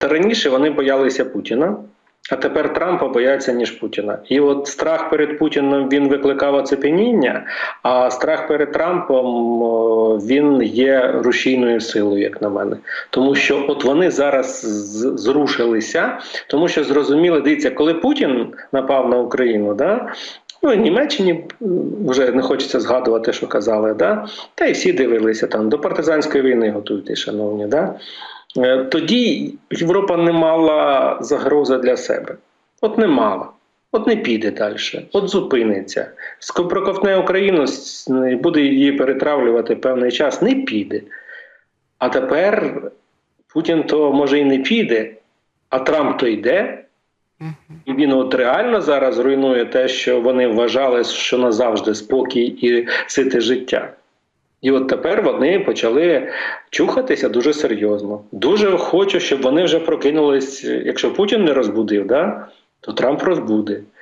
Та раніше вони боялися Путіна, а тепер Трампа бояться ніж Путіна. І от страх перед Путіним він викликав оцепеніння, а страх перед Трампом він є рушійною силою, як на мене. Тому що от вони зараз зрушилися, тому що зрозуміли, дивіться, коли Путін напав на Україну, да. Ну, Німеччині вже не хочеться згадувати, що казали, да? та й всі дивилися там до партизанської війни готуйтесь, шановні. Да? Е, Тоді Європа не мала загрози для себе. От не мала. От не піде далі, от зупиниться. Ск- Проковтне Україну, буде її перетравлювати певний час, не піде. А тепер Путін то може і не піде, а Трамп то йде. І він от реально зараз руйнує те, що вони вважали, що назавжди спокій і сите життя. І от тепер вони почали чухатися дуже серйозно. Дуже хочу, щоб вони вже прокинулись. Якщо Путін не розбудив, да, то Трамп розбуде.